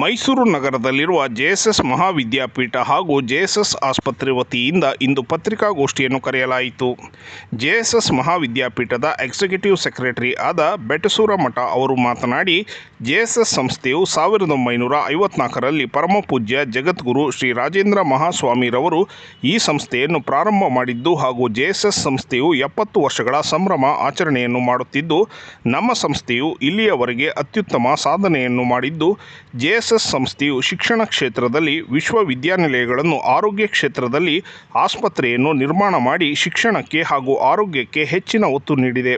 ಮೈಸೂರು ನಗರದಲ್ಲಿರುವ ಜೆಎಸ್ಎಸ್ ಮಹಾವಿದ್ಯಾಪೀಠ ಹಾಗೂ ಜೆಎಸ್ಎಸ್ ಆಸ್ಪತ್ರೆ ವತಿಯಿಂದ ಇಂದು ಪತ್ರಿಕಾಗೋಷ್ಠಿಯನ್ನು ಕರೆಯಲಾಯಿತು. ಜೆಎಸ್ಎಸ್ ಮಹಾವಿದ್ಯಾಪೀಠದ ಎಕ್ಸಿಕ್ಯೂಟಿವ್ ಸೆಕ್ರೆಟರಿ ಆದ ಬೆಟಸೂರ ಮಠ ಅವರು ಮಾತನಾಡಿ ಜೆಎಸ್ಎಸ್ ಸಂಸ್ಥೆಯು ಸಾವಿರದ ಒಂಬೈನೂರ ಐವತ್ನಾಲ್ಕರಲ್ಲಿ ಪರಮಪೂಜ್ಯ ಜಗದ್ಗುರು ಶ್ರೀ ರಾಜೇಂದ್ರ ಮಹಾಸ್ವಾಮಿರವರು ಈ ಸಂಸ್ಥೆಯನ್ನು ಪ್ರಾರಂಭ ಮಾಡಿದ್ದು ಹಾಗೂ ಜೆಎಸ್ಎಸ್ ಸಂಸ್ಥೆಯು ಎಪ್ಪತ್ತು ವರ್ಷಗಳ ಸಂಭ್ರಮ ಆಚರಣೆಯನ್ನು ಮಾಡುತ್ತಿದ್ದು, ನಮ್ಮ ಸಂಸ್ಥೆಯು ಇಲ್ಲಿಯವರೆಗೆ ಅತ್ಯುತ್ತಮ ಸಾಧನೆಯನ್ನು ಮಾಡಿದ್ದು ಜೆಎಸ್ಎಸ್ ಸಂಸ್ಥೆಯು ಶಿಕ್ಷಣ ಕ್ಷೇತ್ರದಲ್ಲಿ ವಿಶ್ವವಿದ್ಯಾನಿಲಯಗಳನ್ನು ಆರೋಗ್ಯ ಕ್ಷೇತ್ರದಲ್ಲಿ ಆಸ್ಪತ್ರೆಯನ್ನು ನಿರ್ಮಾಣ ಮಾಡಿ ಶಿಕ್ಷಣಕ್ಕೆ ಹಾಗೂ ಆರೋಗ್ಯಕ್ಕೆ ಹೆಚ್ಚಿನ ಒತ್ತು ನೀಡಿದೆ.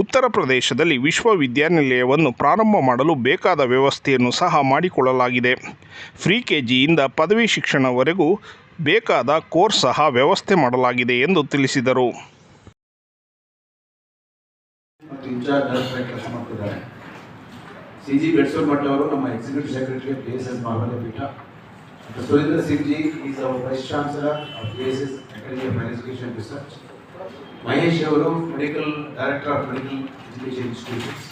ಉತ್ತರ ಪ್ರದೇಶದಲ್ಲಿ ವಿಶ್ವವಿದ್ಯಾನಿಲಯವನ್ನು ಪ್ರಾರಂಭ ಮಾಡಲು ಬೇಕಾದ ವ್ಯವಸ್ಥೆಯನ್ನು ಸಹ ಮಾಡಿಕೊಳ್ಳಲಾಗಿದೆ. ಫ್ರೀ ಕೆಜಿಯಿಂದ ಪದವಿ ಶಿಕ್ಷಣವರೆಗೂ ಬೇಕಾದ ಕೋರ್ಸ್ ಸಹ ವ್ಯವಸ್ಥೆ ಮಾಡಲಾಗಿದೆ ಎಂದು ತಿಳಿಸಿದರು ಮತ್ತು ಇನ್ಚಾರ್ಜ್ ಡೈರೆಕ್ಟರ್ ಕೆಲಸ ಮಾಡ್ತಿದ್ದಾರೆ ಸಿ ಜಿ ಭಟ್ ಅವರು ನಮ್ಮ executive secretary P S S Peetha. ಮತ್ತು Surendra Singh ji is our vice chancellor of P S S academy of education research Mahesh ಅವರು medical director of medical education institutions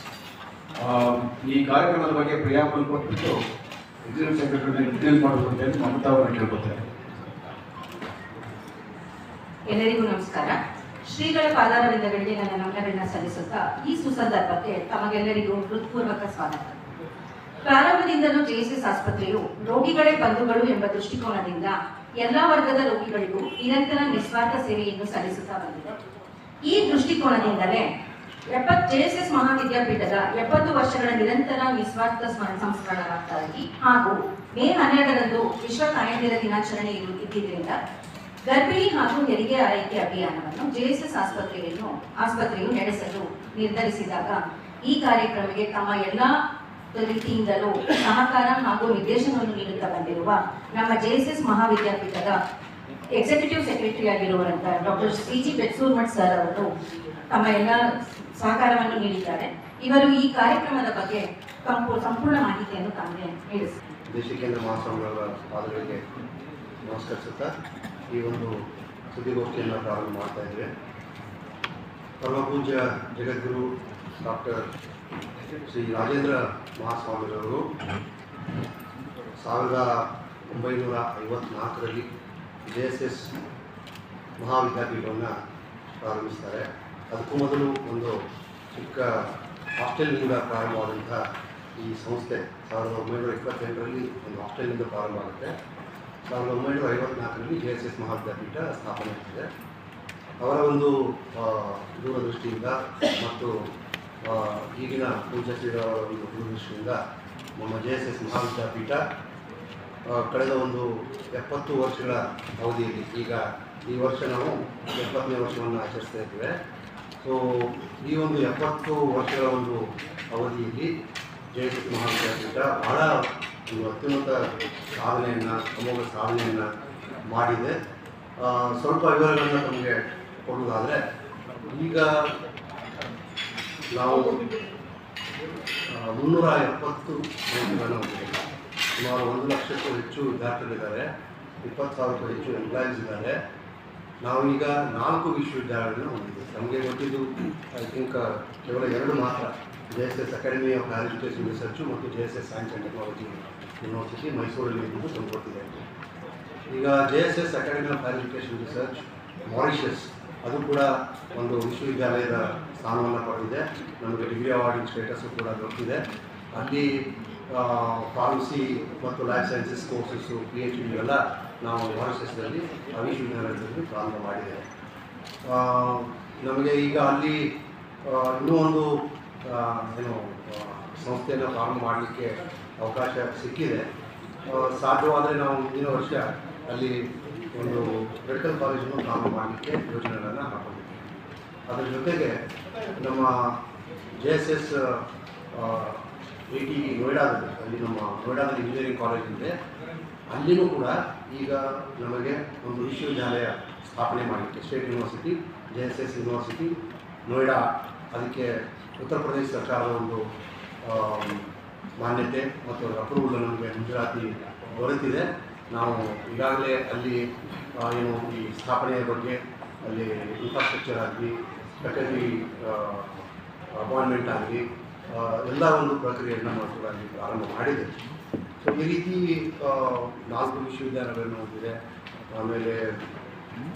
ಈ ಕಾರ್ಯಕ್ರಮದ ಬಗ್ಗೆ preamble ಕೊಟ್ಬಿಟ್ಟು executive secretary detail ಮಾಡಬೇಕು ಅಂತ ಮಮತಾ ಅವರನ್ನು ಕೇಳ್ಕೊತಾರೆ ಎಲ್ಲರಿಗೂ ನಮಸ್ಕಾರ. ಶ್ರೀಗಳ ಪಾದಾರವಿಂದಗಳಿಗೆ ನನ್ನ ನಮನಗಳನ್ನ ಸಲ್ಲಿಸುತ್ತಾ ಈ ಸುಸಂದರ್ಭಕ್ಕೆ ತಮಗೆಲ್ಲರಿಗೂ ಹೃತ್ಪೂರ್ವಕ ಸ್ವಾಗತ. ಪ್ರಾರಂಭದಿಂದಲೂ ಜೆಎಸ್ಎಸ್ ಆಸ್ಪತ್ರೆಯು ರೋಗಿಗಳೇ ಬಂಧುಗಳು ಎಂಬ ದೃಷ್ಟಿಕೋನದಿಂದ ಎಲ್ಲಾ ವರ್ಗದ ರೋಗಿಗಳಿಗೂ ನಿರಂತರ ನಿಸ್ವಾರ್ಥ ಸೇವೆಯನ್ನು ಸಲ್ಲಿಸುತ್ತಾ ಬಂದಿದೆ. ಈ ದೃಷ್ಟಿಕೋನದಿಂದಲೇ ಎಪ್ಪತ್ ಜೆಎಸ್ಎಸ್ ಮಹಾವಿದ್ಯಾಪೀಠದ ಎಪ್ಪತ್ತು ವರ್ಷಗಳ ನಿರಂತರ ನಿಸ್ವಾರ್ಥ ಸ್ಮರಣ ಸಂಸ್ಮರಣಕ್ಕಾಗಿ ಹಾಗೂ ಮೇ ಹನ್ನೆರಡರಂದು ವಿಶ್ವ ಕಾಯಂದಿರ ದಿನಾಚರಣೆ ಇದ್ದಿದ್ದರಿಂದ ಗರ್ಭಿಣಿ ಹಾಗೂ ಹೆರಿಗೆ ಆರೈಕೆ ಅಭಿಯಾನವನ್ನು ಜೆಎಸ್ಎಸ್ ಆಸ್ಪತ್ರೆಯನ್ನು, ಆಸ್ಪತ್ರೆಯು ನಡೆಸಲು ನಿರ್ಧರಿಸಿದಾಗ ಈ ಕಾರ್ಯಕ್ರಮಕ್ಕೆ ತಮ್ಮ ಎಲ್ಲಾ ರೀತಿಯಿಂದಲೂ ಸಹಕಾರ ಹಾಗೂ ನಿರ್ದೇಶನವನ್ನು ನೀಡುತ್ತಾ ಬಂದಿರುವ ನಮ್ಮ ಜೆಎಸ್ಎಸ್ ಮಹಾವಿದ್ಯಾಪೀಠದ ಎಕ್ಸಿಕ್ಯೂಟಿವ್ ಸೆಕ್ರೆಟರಿ ಆಗಿರುವಂತಹ doctor C G Betsurmath sir ಅವರು ತಮ್ಮ ಎಲ್ಲ ಸಹಕಾರವನ್ನು ನೀಡಿದ್ದಾರೆ. ಇವರು ಈ ಕಾರ್ಯಕ್ರಮದ ಬಗ್ಗೆ ಸಂಪೂರ್ಣ ಮಾಹಿತಿಯನ್ನು ತಮಗೆ ನೀಡಿಸ್ತಾರೆ ಈ ಒಂದು ಸುದ್ದಿಗೋಷ್ಠಿಯನ್ನು ಪ್ರಾರಂಭ ಮಾಡ್ತಾ ಇದ್ದೇವೆ ಪರಮಪೂಜ್ಯ ಜಗದ್ಗುರು ಡಾಕ್ಟರ್ ಶ್ರೀ ರಾಜೇಂದ್ರ ಮಹಾಸ್ವಾಮಿರವರು ಸಾವಿರದ ಒಂಬೈನೂರ ಐವತ್ನಾಲ್ಕರಲ್ಲಿ ಜೆ ಎಸ್ ಎಸ್ ಮಹಾವಿದ್ಯಾಪೀಠವನ್ನು ಪ್ರಾರಂಭಿಸ್ತಾರೆ. ಅದಕ್ಕೂ ಮೊದಲು ಒಂದು ಚಿಕ್ಕ ಹಾಸ್ಟೆಲ್ನಿಂದ ಪ್ರಾರಂಭವಾದಂಥ ಈ ಸಂಸ್ಥೆ ಸಾವಿರದ ಒಂಬೈನೂರ ಇಪ್ಪತ್ತೆಂಟರಲ್ಲಿ ಒಂದು ಹಾಸ್ಟೆಲ್ನಿಂದ ಪ್ರಾರಂಭ ಆಗುತ್ತೆ. ಸಾವಿರದ ಒಂಬೈನೂರ ಐವತ್ನಾಲ್ಕರಲ್ಲಿ ಜೆ ಎಸ್ ಎಸ್ ಮಹಾವಿದ್ಯಾಪೀಠ ಸ್ಥಾಪನೆ ಆಗಿದೆ ಅವರ ಒಂದು ದೂರದೃಷ್ಟಿಯಿಂದ ಮತ್ತು ಈಗಿನ ಪೂಜಾ ಶ್ರೀರವರ ಒಂದು ದೂರದೃಷ್ಟಿಯಿಂದ ನಮ್ಮ ಜೆ ಎಸ್ ಎಸ್ ಮಹಾವಿದ್ಯಾಪೀಠ ಕಳೆದ ಒಂದು ಎಪ್ಪತ್ತು ವರ್ಷಗಳ ಅವಧಿಯಲ್ಲಿ, ಈಗ ಈ ವರ್ಷ ನಾವು ಎಪ್ಪತ್ತನೇ ವರ್ಷವನ್ನು ಆಚರಿಸ್ತಾ ಇದ್ದೇವೆ. ಸೊ ಈ ಒಂದು ಎಪ್ಪತ್ತು ವರ್ಷಗಳ ಒಂದು ಅವಧಿಯಲ್ಲಿ ಜೆ ಎಸ್ ಎಸ್ ಮಹಾವಿದ್ಯಾಪೀಠ ಬಹಳ ಒಂದು ಅತ್ಯುನ್ನತ ಸಾಧನೆಯನ್ನು ಅಮೋಘ ಸಾಧನೆಯನ್ನು ಮಾಡಿದೆ. ಸ್ವಲ್ಪ ವಿವರಗಳನ್ನು ನಮಗೆ ಕೊಡುವುದಾದರೆ, ಈಗ ನಾವು ಮುನ್ನೂರ ಎಪ್ಪತ್ತು ಸುಮಾರು ಒಂದು ಲಕ್ಷಕ್ಕೂ ಹೆಚ್ಚು ವಿದ್ಯಾರ್ಥಿಗಳಿದ್ದಾರೆ. ಇಪ್ಪತ್ತು ಸಾವಿರಕ್ಕೂ ಹೆಚ್ಚು ಎಂಪ್ಲಾಯೀಸ್ ಇದ್ದಾರೆ. ನಾವೀಗ ನಾಲ್ಕು ವಿಶ್ವವಿದ್ಯಾಲಯಗಳನ್ನು ಹೊಂದಿದ್ದೇವೆ. ನಮಗೆ ಗೊತ್ತಿದ್ದು ಐ ಥಿಂಕ್ ಕೇವಲ ಎರಡು ಮಾತ್ರ. J S S academy of education research ಮತ್ತು J S S science and technology university ಮೈಸೂರಲ್ಲಿ ಇದ್ದು ತಂದುಕೊಡ್ತಿದೆ ಈಗ J S S academy of education research Mauritius ಅದು ಕೂಡ ಒಂದು ವಿಶ್ವವಿದ್ಯಾಲಯದ ಸ್ಥಾನವನ್ನು ಪಡೆದಿದೆ. ನಮಗೆ ಡಿಗ್ರಿ ಅವಾರ್ಡಿಂಗ್ ಸ್ಟೇಟಸ್ಸು ಕೂಡ ದೊರಕಿದೆ. ಅಲ್ಲಿ ಫಾರ್ಮಸಿ ಮತ್ತು life sciences courses P H D ಎಲ್ಲ ನಾವು ಮಾರಿಷಸ್ನಲ್ಲಿ ಆ ವಿಶ್ವವಿದ್ಯಾಲಯದಲ್ಲಿ ಪ್ರಾರಂಭ ಮಾಡಿದ್ದೇವೆ. ನಮಗೆ ಈಗ ಅಲ್ಲಿ ಇನ್ನೂ ಒಂದು ಏನು ಸಂಸ್ಥೆಯನ್ನು ಪ್ರಾರಂಭ ಮಾಡಲಿಕ್ಕೆ ಅವಕಾಶ ಸಿಕ್ಕಿದೆ. ಸಾಧ್ಯವಾದರೆ ನಾವು ಮುಂದಿನ ವರ್ಷ ಅಲ್ಲಿ ಒಂದು ಮೆಡಿಕಲ್ ಕಾಲೇಜನ್ನು ಪ್ರಾರಂಭ ಮಾಡಲಿಕ್ಕೆ ಯೋಜನೆಗಳನ್ನು ಹಾಕೊಂಡಿದ್ದೀವಿ. ಅದರ ಜೊತೆಗೆ ನಮ್ಮ J S S A T ನೋಯ್ಡಾದಲ್ಲಿ, ಅಲ್ಲಿ ನಮ್ಮ ನೋಯ್ಡಾದಲ್ಲಿ ಇಂಜಿನಿಯರಿಂಗ್ ಕಾಲೇಜ್ ಇದೆ. ಅಲ್ಲಿನೂ ಕೂಡ ಈಗ ನಮಗೆ ಒಂದು ವಿಶ್ವವಿದ್ಯಾಲಯ ಸ್ಥಾಪನೆ ಮಾಡಲಿಕ್ಕೆ state university J S S university Noida, ಅದಕ್ಕೆ ಉತ್ತರ ಪ್ರದೇಶ ಸರ್ಕಾರದ ಒಂದು ಮಾನ್ಯತೆ ಮತ್ತು ಅಪ್ರೂವಲ್ ನಮಗೆ ಗುಜರಾತಿ ದೊರೆತಿದೆ. ನಾವು ಈಗಾಗಲೇ ಅಲ್ಲಿ ಏನು ಈ ಸ್ಥಾಪನೆಯ ಬಗ್ಗೆ ಅಲ್ಲಿ ಇನ್ಫ್ರಾಸ್ಟ್ರಕ್ಚರ್ ಆಗಲಿ ಫ್ಯಾಕಲ್ಟಿ ಅಪಾಯಿಂಟ್ಮೆಂಟ್ ಆಗಲಿ ಎಲ್ಲ ಒಂದು ಪ್ರಕ್ರಿಯೆಯನ್ನು ನಾವು ಅಲ್ಲಿ ಪ್ರಾರಂಭ ಮಾಡಿದೆ ಸೊ ಈ ರೀತಿ ನಾಲ್ಕು ವಿಶ್ವವಿದ್ಯಾಲಯಗಳನ್ನು ಹೊಂದಿದೆ. ಆಮೇಲೆ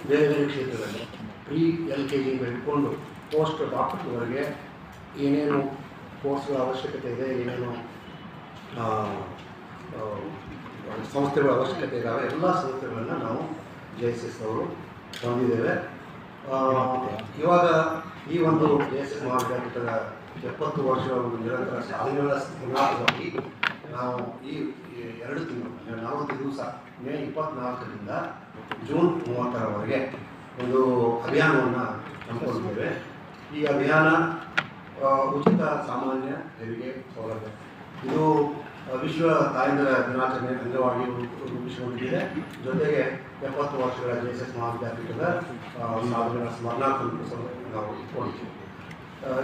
ಬೇರೆ ಬೇರೆ ಕ್ಷೇತ್ರದಲ್ಲಿ ಪ್ರೀ ಎಲ್ ಕೆ ಜಿಯಿಂದ ಹಿಡ್ಕೊಂಡು ಪೋಸ್ಟ್ ಡಾಕ್ಟರ್ವರೆಗೆ ಏನೇನು ಕೋರ್ಸ್ಗಳ ಅವಶ್ಯಕತೆ ಇದೆ, ಏನೇನು ಸಂಸ್ಥೆಗಳ ಅವಶ್ಯಕತೆ ಇದ್ದಾವೆ ಎಲ್ಲ ಸಂಸ್ಥೆಗಳನ್ನು ನಾವು ಜೆ ಎಸ್ ಎಸ್ ಅವರು ಹೊಂದಿದ್ದೇವೆ. ಇವಾಗ ಈ ಒಂದು ಜೆ ಎಸ್ ಎಸ್ ಮಹಾವಿದ್ಯಾಪೀಠದ ಎಪ್ಪತ್ತು ವರ್ಷಗಳ ಒಂದು ನಿರಂತರ ಸಾಧನೆಗಳ ಸಂದರ್ಭವಾಗಿ ನಾವು ಈ ಎರಡು ತಿಂಗಳು, ಅಂದರೆ ನಲವತ್ತು ದಿವಸ, ಮೇ ಇಪ್ಪತ್ನಾಲ್ಕರಿಂದ ಜೂನ್ ಮೂವತ್ತರವರೆಗೆ ಒಂದು ಅಭಿಯಾನವನ್ನು ಹಮ್ಮಿಕೊಂಡಿದ್ದೇವೆ. ಈ ಅಭಿಯಾನ ಉಚಿತ ಸಾಮಾನ್ಯ ತೆರಿಗೆ ಸೌಲಭ್ಯ. ಇದು ವಿಶ್ವ ತಾಯಂದಿರ ದಿನಾಚರಣೆ ಅಂಗವಾಗಿ ರೂಪಿಸಿಕೊಂಡಿದೆ. ಜೊತೆಗೆ ಎಪ್ಪತ್ತು ವರ್ಷಗಳ ಜೆ ಎಸ್ ಎಸ್ ಮಹಾವಿದ್ಯಾಪೀಠದ ಸಾಧನೆಗಳ ಸ್ಮರಣಾರ್ಥ ನಾವು ಇಟ್ಕೊಂಡಿದ್ದೀವಿ.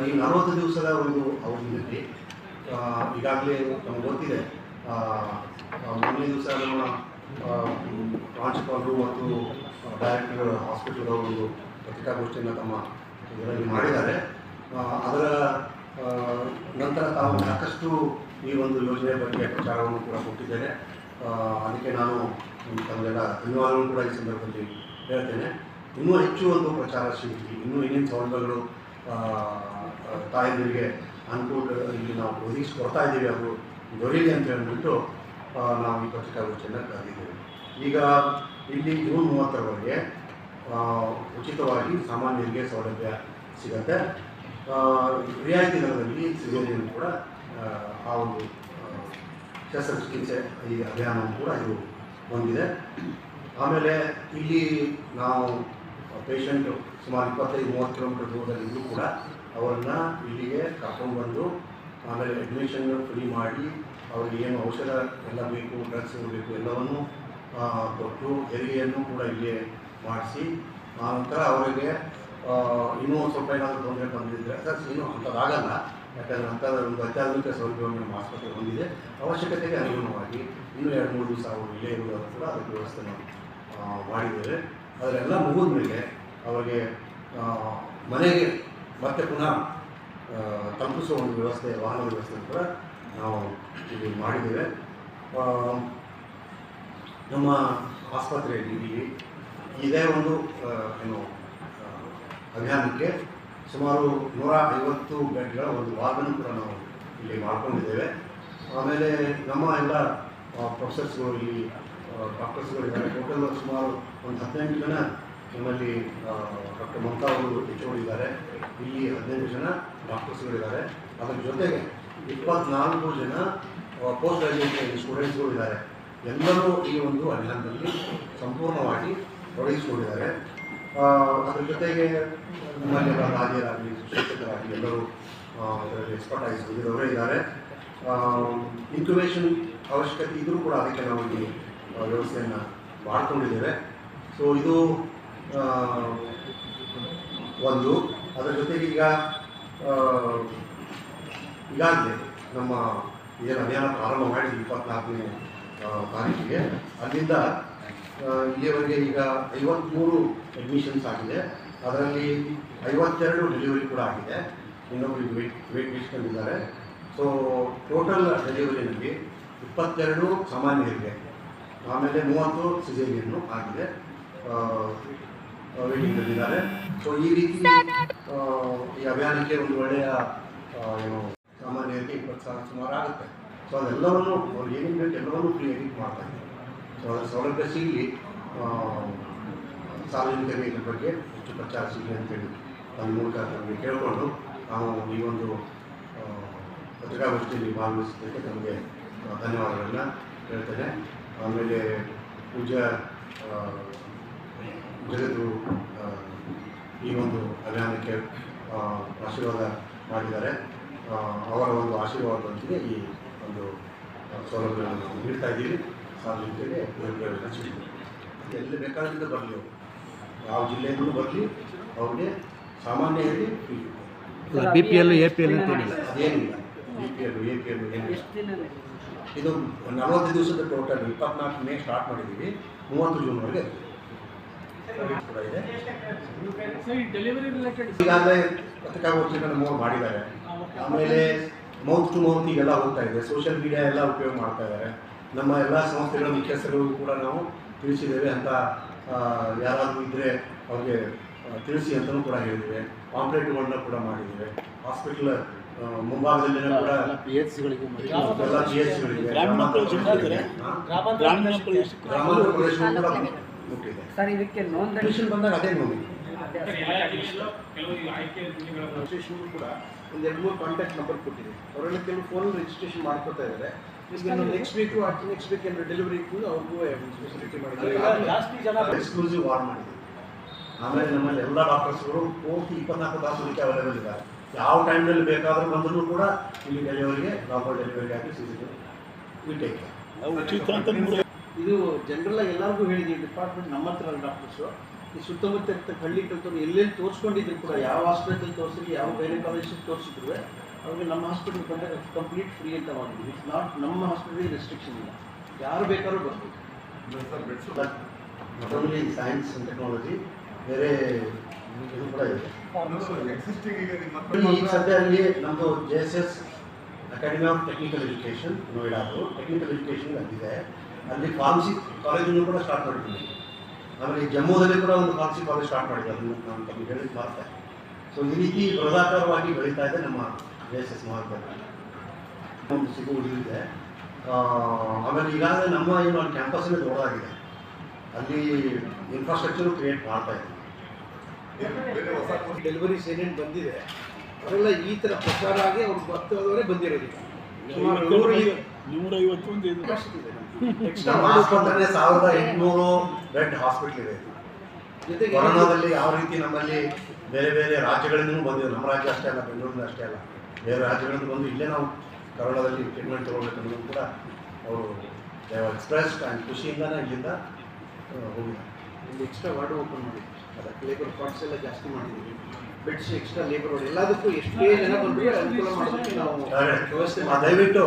ಈ ನಲವತ್ತು ದಿವಸದ ಒಂದು ಅವಧಿಯಲ್ಲಿ ಈಗಾಗಲೇ ನಮಗೆ ಗೊತ್ತಿದೆ ಮೊದಲನೇ ದಿವಸ ನಮ್ಮ ಪ್ರಾಂಶುಪಾಲರು ಮತ್ತು ಡೈರೆಕ್ಟರ್ ಹಾಸ್ಪಿಟಲ್ ಒಂದು ಪತ್ರಿಕಾಗೋಷ್ಠಿಯನ್ನು ತಮ್ಮ ಇದರಲ್ಲಿ ಮಾಡಿದ್ದಾರೆ. ಅದರ ನಂತರ ತಾವು ಸಾಕಷ್ಟು ಈ ಒಂದು ಯೋಜನೆ ಬಗ್ಗೆ ಪ್ರಚಾರವನ್ನು ಕೂಡ ಕೊಟ್ಟಿದ್ದೇನೆ. ಅದಕ್ಕೆ ನಾನು ತಮಗೆಲ್ಲ ಧನ್ಯವಾದವನ್ನು ಕೂಡ ಈ ಸಂದರ್ಭದಲ್ಲಿ ಹೇಳ್ತೇನೆ. ಇನ್ನೂ ಹೆಚ್ಚು ಒಂದು ಪ್ರಚಾರ ಸಿಗಲಿ ಇನ್ನೂ ಏನೇನು ಸೌಲಭ್ಯಗಳು ತಾಯಂದಿರಿಗೆ ಅನುಕೂಲ ಇಲ್ಲಿ ನಾವು ಒದಗಿಸ್ಕೊಡ್ತಾ ಇದ್ದೀವಿ, ಅದು ದೊರೆಯಲಿ ಅಂತ ಹೇಳ್ಬಿಟ್ಟು ನಾವು ಈ ಪತ್ರಿಕಾಗೋಷ್ಠಿಯನ್ನು ಕರೆದಿದ್ದೇವೆ. ಈಗ ಇಲ್ಲಿ ಜೂನ್ ಮೂವತ್ತರವರೆಗೆ ಉಚಿತವಾಗಿ ಸಾಮಾನ್ಯರಿಗೆ ಸೌಲಭ್ಯ ಸಿಗುತ್ತೆ. ರಿಯಾಯಿತಿ ದರದಲ್ಲಿ ಸಿಗೋದನ್ನು ಕೂಡ ಆ, ಒಂದು ಶಸ್ತ್ರಚಿಕಿತ್ಸೆ ಈ ಅಭಿಯಾನವನ್ನು ಕೂಡ ಇದು ಹೊಂದಿದೆ ಆಮೇಲೆ ಇಲ್ಲಿ ನಾವು ಪೇಷಂಟು ಸುಮಾರು ಇಪ್ಪತ್ತೈದು ಮೂವತ್ತು ಕಿಲೋಮೀಟರ್ ದೂರದಲ್ಲಿದ್ದರೂ ಕೂಡ ಅವರನ್ನು ಇಲ್ಲಿಗೆ ಕರ್ಕೊಂಡು ಬಂದು ಆಮೇಲೆ ಅಡ್ಮಿಷನ್ ಫ್ರೀ ಮಾಡಿ ಅವರಿಗೆ ಏನು ಔಷಧ ಎಲ್ಲ ಬೇಕು ಡ್ರಗ್ಸ್ ಬೇಕು ಎಲ್ಲವನ್ನು ಕೊಟ್ಟು ಹೆರಿಗೆಯನ್ನು ಕೂಡ ಇಲ್ಲಿ ಮಾಡಿಸಿ ಆನಂತರ ಅವರಿಗೆ ಇನ್ನೂ ಸ್ವಲ್ಪ ಏನಾದರೂ ತೊಂದರೆ ಬಂದಿದ್ದರೆ ಸರ್ ಇನ್ನೂ ಅಂಥದ್ದಾಗಲ್ಲ ಯಾಕಂದರೆ ಅಂಥದ್ದು ಒಂದು ಅತ್ಯಾಧುನಿಕ ಸೌಲಭ್ಯವನ್ನು ನಮ್ಮ ಆಸ್ಪತ್ರೆ ಹೊಂದಿದೆ. ಅವಶ್ಯಕತೆಗೆ ಅನುಗುಣವಾಗಿ ಇನ್ನೂ ಎರಡು, ಮೂರು ದಿವಸ ಅವರು ಇಲ್ಲೇ ಇರುವುದನ್ನು ಕೂಡ ಅದಕ್ಕೆ ವ್ಯವಸ್ಥೆ ಮಾಡಿದ್ದೇವೆ ಅದರೆಲ್ಲ ಮುಗಿದ ಮೇಲೆ ಅವರಿಗೆ ಮನೆಗೆ ಮತ್ತೆ ಪುನಃ ತಲುಪಿಸುವ ಒಂದು ವ್ಯವಸ್ಥೆ, ವಾಹನ ವ್ಯವಸ್ಥೆ ಕೂಡ ನಾವು ಇಲ್ಲಿ ಮಾಡಿದ್ದೇವೆ. ನಮ್ಮ ಆಸ್ಪತ್ರೆಯಲ್ಲಿ ಇಲ್ಲಿ ಇದೇ ಒಂದು ಏನು ಅಭಿಯಾನಕ್ಕೆ ಸುಮಾರು ನೂರ ಐವತ್ತು ಬೆಡ್ಗಳ ಒಂದು ವಾರ್ಡನ್ನು ಕೂಡ ನಾವು ಇಲ್ಲಿ ಮಾಡ್ಕೊಂಡಿದ್ದೇವೆ. ಆಮೇಲೆ ನಮ್ಮ ಎಲ್ಲ ಪ್ರೊಫೆಸರ್ಸ್ಗಳು ಇಲ್ಲಿ ಡಾಕ್ಟರ್ಸ್ಗಳಿದ್ದಾರೆ. ಟೋಟಲ್ ಸುಮಾರು ಒಂದು ಹದಿನೆಂಟು ಜನ ನಮ್ಮಲ್ಲಿ ಡಾಕ್ಟರ್ ಮಮತಾ ಅವರು ಎಚ್ ಇದ್ದಾರೆ ಇಲ್ಲಿ ಹದಿನೆಂಟು ಜನ ಡಾಕ್ಟರ್ಸ್ಗಳಿದ್ದಾರೆ. ಅದರ ಜೊತೆಗೆ ಇಪ್ಪತ್ನಾಲ್ಕು ಜನ ಪೋಸ್ಟ್ ಗ್ರಾಜುಯೇಟ್ ಸ್ಟೂಡೆಂಟ್ಸ್ಗಳು ಇದ್ದಾರೆ ಎಲ್ಲರೂ ಈ ಒಂದು ಅಭಿಯಾನದಲ್ಲಿ ಸಂಪೂರ್ಣವಾಗಿ ತೊಡಗಿಸಿಕೊಂಡಿದ್ದಾರೆ. ಅದ್ರ ಜೊತೆಗೆ ನಮ್ಮಲ್ಲೆಲ್ಲ ರಾಜ್ಯರಾಗಲಿ ಶಿಕ್ಷಕರಾಗಲಿ ಎಲ್ಲರೂ ಅದರಲ್ಲಿ ಎಕ್ಸ್ಪರ್ಟೈಸ್ ಹೊಂದಿದವರೇ ಇದ್ದಾರೆ. ಇನ್ಕ್ಯುಬೇಷನ್ ಅವಶ್ಯಕತೆ ಇದ್ದರೂ ಕೂಡ ಅದಕ್ಕೆ ನಾವು ಈ ವ್ಯವಸ್ಥೆಯನ್ನು ಮಾಡ್ಕೊಂಡಿದ್ದೇವೆ. ಸೊ ಇದು ಒಂದು. ಅದರ ಜೊತೆಗೆ ಈಗ ಈಗಾಗಲೇ ನಮ್ಮ ಏನು ಅಭಿಯಾನ ಪ್ರಾರಂಭ ಮಾಡಿದ್ವಿ ಇಪ್ಪತ್ನಾಲ್ಕನೇ ತಾರೀಕಿಗೆ. ಅಲ್ಲಿಂದ ಇಲ್ಲಿಯವರೆಗೆ ಈಗ ಐವತ್ತ್ಮೂರು ಅಡ್ಮಿಷನ್ಸ್ ಆಗಿದೆ. ಅದರಲ್ಲಿ ಐವತ್ತೆರಡು ಡೆಲಿವರಿ ಕೂಡ ಆಗಿದೆ. ಇನ್ನೊಬ್ಬರು ವೇಟ್ ವೇಟ್ ಲಿಸ್ಟ್ನಲ್ಲಿದ್ದಾರೆ ಸೊ ಟೋಟಲ್ ಡೆಲಿವರಿನಲ್ಲಿ ಇಪ್ಪತ್ತೆರಡು ಸಾಮಾನ್ಯರಿಗೆ ಆಮೇಲೆ ಮೂವತ್ತು ಸಿಜೇರಿಯನ್ನು ಆಗಿದೆ. ವೇಟಿಂಗಲ್ಲಿದ್ದಾರೆ ಸೊ ಈ ರೀತಿ ಈ ಅಭಿಯಾನಕ್ಕೆ ಒಂದು ಒಳ್ಳೆಯ ಏನು ಸಾಮಾನ್ಯರಿಗೆ ಇಪ್ಪತ್ತು ಸಾವಿರ ಸುಮಾರು ಆಗುತ್ತೆ ಸೊ ಅದೆಲ್ಲವನ್ನು ಅವ್ರು ಏನೇನು ಬೇಕು ಎಲ್ಲವನ್ನೂ ಫ್ರೀ ಎಡಿಟ್ ಮಾಡ್ತಾ ಸೌಲಭ್ಯ ಸಿಗಲಿ ಸಾರ್ವಜನಿಕರಿಗೆ ಇದ್ರ ಬಗ್ಗೆ ಹೆಚ್ಚು ಪ್ರಚಾರ ಸಿಗಲಿ ಅಂತೇಳಿ ನನ್ನ ಮೂಲಕ ನಮಗೆ ಕೇಳಿಕೊಂಡು ನಾವು ಈ ಒಂದು ಪತ್ರಿಕಾಗೋಷ್ಠಿಯಲ್ಲಿ ಭಾಗವಹಿಸಿದ್ದಕ್ಕೆ ನಮಗೆ ಧನ್ಯವಾದಗಳನ್ನು ಹೇಳ್ತೇನೆ. ಆಮೇಲೆ ಪೂಜ್ಯ ಜಗದ್ರು ಈ ಒಂದು ಅಭಿಯಾನಕ್ಕೆ ಆಶೀರ್ವಾದ ಮಾಡಿದ್ದಾರೆ. ಅವರ ಒಂದು ಆಶೀರ್ವಾದದೊಂದಿಗೆ ಈ ಒಂದು ಸೌಲಭ್ಯಗಳನ್ನು ನೀಡ್ತಾ ಇದ್ದೀವಿ. ಸಾರ್ವಜನಿಕರಿಗೆ ಎಲ್ಲಿ ಬೇಕಾದ್ರಿಂದ ಬರಲಿ ಅವರು. ಯಾವ ಜಿಲ್ಲೆಯಿಂದಲೂ ಬರಲಿ ಅವ್ರಿಗೆ ಸಾಮಾನ್ಯವಾಗಿ ಹೇಳಿ B P L A P L ಅಂತ ಏನಿಲ್ಲ ಅದೇನಿಲ್ಲ. B P L A P L ಏನಿಲ್ಲ. ಇದು ನಲವತ್ತು ದಿವಸದ ಟೋಟಲ್ ಇಪ್ಪತ್ನಾಲ್ಕು ಮೇ ಸ್ಟಾರ್ಟ್ ಮಾಡಿದ್ದೀವಿ. ಮೂವತ್ತು ಜೂನ್ವರೆಗೆ ಇದೆ ಈಗಾಗಲೇ ಪತ್ರಿಕಾಗೋಷ್ಠಿಗಳನ್ನು ಮೂರು ಮಾಡಿದ್ದಾರೆ. ಆಮೇಲೆ ಮೌತ್ ಟು ಮೌತ್ ಈಗೆಲ್ಲ ಹೋಗ್ತಾ ಇದೆ. ಸೋಷಿಯಲ್ ಮೀಡಿಯಾ ಎಲ್ಲ ಉಪಯೋಗ ಮಾಡ್ತಾ ಇದ್ದಾರೆ. ನಮ್ಮ ಎಲ್ಲ ಸಂಸ್ಥೆಗಳ ಮುಖ್ಯಸ್ಥರಿಗೂ ಕೂಡ ನಾವು ತಿಳಿಸಿದ್ದೇವೆ ಅಂತ ಯಾರಾದರೂ ಇದ್ದರೆ ಅವ್ರಿಗೆ ತಿಳಿಸಿ ಅಂತಲೂ ಕೂಡ ಹೇಳಿದ್ದೇವೆ. ಪಾಂಪ್ಲೆಟ್ಗಳನ್ನ ಕೂಡ ಮಾಡಿದ್ದೇವೆ. ಹಾಸ್ಪಿಟಲ್ ಮುಂಭಾಗದಲ್ಲಿ ಕೂಡ ಪಿ ಎಚ್ ಸಿಗಳಿಗೆ ಎಲ್ಲ ಪಿ ಎಚ್ ಸಿಗಳಿಗೆ ಗ್ರಾಮೀಣ ಪ್ರದೇಶಗಳಿಗೆ ಹಾ? ಗ್ರಾಮೀಣ ಪ್ರದೇಶ ಗ್ರಾಮಾಂತರ ಪ್ರದೇಶವೂ ಕೂಡ ಮುಟ್ಟಿದೆ? ಸರ್ ಇದಕ್ಕೆ ನೋಂದಣಿ ಬಂದಾಗ ಅದೇ ನೋಡಿ ರಿಜಿಸ್ಟ್ರೇಷನ್ ಕೂಡ ಒಂದು ಎರಡು ಮೂರು ಕಾಂಟ್ಯಾಕ್ಟ್ ನಂಬರ್ ಕೊಟ್ಟಿದೆ. ಅವರೆಲ್ಲ ಕೆಲವು ಫೋನ್ ರಿಜಿಸ್ಟ್ರೇಷನ್ ಮಾಡ್ಕೊತಾ ಇದ್ದಾರೆ. ಈಗ ನೆಕ್ಸ್ಟ್ ವೀಕು ನೆಕ್ಸ್ಟ್ ವೀಕ್ ಏನಾದ್ರು ಡೆಲಿವರಿ ಇತ್ತು ಅವ್ರಿಗೂ ಫೆಸಿಲಿಟಿ ಮಾಡಿದ್ದಾರೆ ಜಾಸ್ತಿ ಜನ ಎಕ್ಸ್ಕ್ಲೂಸಿವ್ ವಾರ್ ಮಾಡಿದ್ದೀವಿ ಆಮೇಲೆ ನಮ್ಮಲ್ಲಿ ಎಲ್ಲ ಡಾಕ್ಟರ್ಸ್ಗಳು ಪೂರ್ತಿ ಇಪ್ಪತ್ನಾಲ್ಕು ತಾಸು ಇದಕ್ಕೆ ಅವೈಲೇಬಲ್ ಇದ್ದಾರೆ. ಯಾವ ಟೈಮ್ನಲ್ಲಿ ಬೇಕಾದರೂ ಬಂದರೂ ಕೂಡ ಇಲ್ಲಿ ಡೆಲಿವರಿಗೆ ನಾರ್ಮಲ್ ಡೆಲಿವರಿ ಆಗಿ ಸಿಗುತ್ತೆ ವಿ ಟೇಕ್ ಇದು ಜನರಲ್ ಆಗಿ ಎಲ್ಲರಿಗೂ ಹೇಳಿದ್ದೀವಿ ಡಿಪಾರ್ಟ್ಮೆಂಟ್ ನಮ್ಮ ಹತ್ರ ಡಾಕ್ಟರ್ಸು ಈ ಸುತ್ತಮುತ್ತ ಇರ್ತಕ್ಕ ಹಳ್ಳಿ ಕಲ್ತವ್ರು ಎಲ್ಲೆಲ್ಲಿ ತೋರಿಸ್ಕೊಂಡಿದ್ರು ಕೂಡ ಯಾವ ಹಾಸ್ಪಿಟಲ್ ತೋರಿಸಿದ್ರು ಯಾವ ಬೇರೆ ಕಾಲೇಜಿಗೆ ತೋರಿಸಿದ್ರು ಅವ್ರಿಗೆ ನಮ್ಮ ಹಾಸ್ಪಿಟಲ್ ಬಂದರೆ ಕಂಪ್ಲೀಟ್ ಫ್ರೀ ಅಂತ ಮಾಡಿದ್ವಿ ಇಟ್ಸ್ ನಾಟ್ ನಮ್ಮ ಹಾಸ್ಪಿಟಲ್ಗೆ ರೆಸ್ಟ್ರಿಕ್ಷನ್ ಇಲ್ಲ. ಯಾರು ಬೇಕಾದ್ರೂ ಬರ್ಬೋದು. Not only science and technology ಬೇರೆ ಇದು ಕೂಡ ಇದೆ. ಈಗ ಸದ್ಯ ಅಲ್ಲಿ ನಮ್ಮದು J S S academy of technical education ನೋಯ್ಡಾದು technical education ಅಲ್ಲಿದೆ. ಅಲ್ಲಿ ಫಾರ್ಮಸಿ ಕಾಲೇಜನ್ನು ಕೂಡ ಸ್ಟಾರ್ಟ್ ಮಾಡಿದ್ದೀವಿ ಆಮೇಲೆ ಜಮ್ಮುದಲ್ಲಿ ಕೂಡ ಒಂದು ಫಾರ್ಮಸಿ ಕಾಲೇಜ್ ಸ್ಟಾರ್ಟ್ ಮಾಡಿದ್ವಿ ಅದನ್ನು ನಾನು ತಮಗೆ ಹೇಳಿದ ಮಾತ್ರ. ಸೊ ಈ ರೀತಿ ಬೃಹದಾಕಾರವಾಗಿ ಬೆಳೀತಾ ಇದೆ ನಮ್ಮ ಎಸ್ ಮಹಾವಿದ್ಯಾಲಯ ಒಂದು ಸಿಗುವುದಿದೆ ಆಮೇಲೆ ಈಗಾಗಲೇ ನಮ್ಮ ಏನು ಅಲ್ಲಿ ಕ್ಯಾಂಪಸ್ಸಲ್ಲಿ ದೊಡ್ಡದಾಗಿದೆ. ಅಲ್ಲಿ ಇನ್ಫ್ರಾಸ್ಟ್ರಕ್ಚರು ಕ್ರಿಯೇಟ್ ಮಾಡ್ತಾ ಇದ್ದೀವಿ ಡೆಲಿವರಿ ಏನೇನು ಬಂದಿದೆ. ಅವೆಲ್ಲ ಈ ಥರ ಪ್ರಚಾರ ಆಗಿ ಅವ್ರು ಬರ್ತದವರೇ ಬಂದಿರೋದಿಲ್ಲ ಸುಮಾರು ನೂರೈವತ್ತು ನಮ್ಮ ಆಸ್ಪತ್ರೆ ಸಾವಿರದ ಎಂಟುನೂರು ಬೆಡ್ ಹಾಸ್ಪಿಟ್ಲ್ ಇದೆ. ಜೊತೆಗೆ ಕೊರೋನಾದಲ್ಲಿ ಯಾವ ರೀತಿ ನಮ್ಮಲ್ಲಿ ಬೇರೆ ಬೇರೆ ರಾಜ್ಯಗಳಿಂದ ಬಂದಿದೆ. ನಮ್ಮ ರಾಜ್ಯ ಅಷ್ಟೇ ಅಲ್ಲ ಬೆಂಗಳೂರಿನ ಅಷ್ಟೇ ಅಲ್ಲ. ಬೇರೆ ರಾಜ್ಯಗಳಿಂದ ಬಂದು ಇಲ್ಲೇ ನಾವು ಕರೋನಾದಲ್ಲಿ ಟ್ರೀಟ್ಮೆಂಟ್ ತೊಗೊಳ್ಬೇಕನ್ನೋದು ಕೂಡ ಅವರು ಎಕ್ಸ್ಪ್ರೆಸ್ ಆ್ಯಂಡ್ ಖುಷಿಯಿಂದನೇ ಇಲ್ಲಿಂದ ಹೋಗಿದ್ದಾರೆ ಒಂದು ಎಕ್ಸ್ಟ್ರಾ ವಾರ್ಡ್ ಓಪನ್ ಮಾಡಿ ಅದಕ್ಕೆ ಲೇಬರ್ ಕಾರ್ಡ್ಸ್ ಎಲ್ಲ ಜಾಸ್ತಿ ಮಾಡಿದ್ದೀವಿ. ಬೆಡ್ಸ್ ಎಕ್ಸ್ಟ್ರಾ ಲೇಬರ್ ಎಲ್ಲದಕ್ಕೂ ಎಷ್ಟೇ ಜನ ಬಂದರೂ ಅನುಕೂಲ ಮಾಡೋದಕ್ಕೆ ನಾವು ವ್ಯವಸ್ಥೆ ದಯವಿಟ್ಟು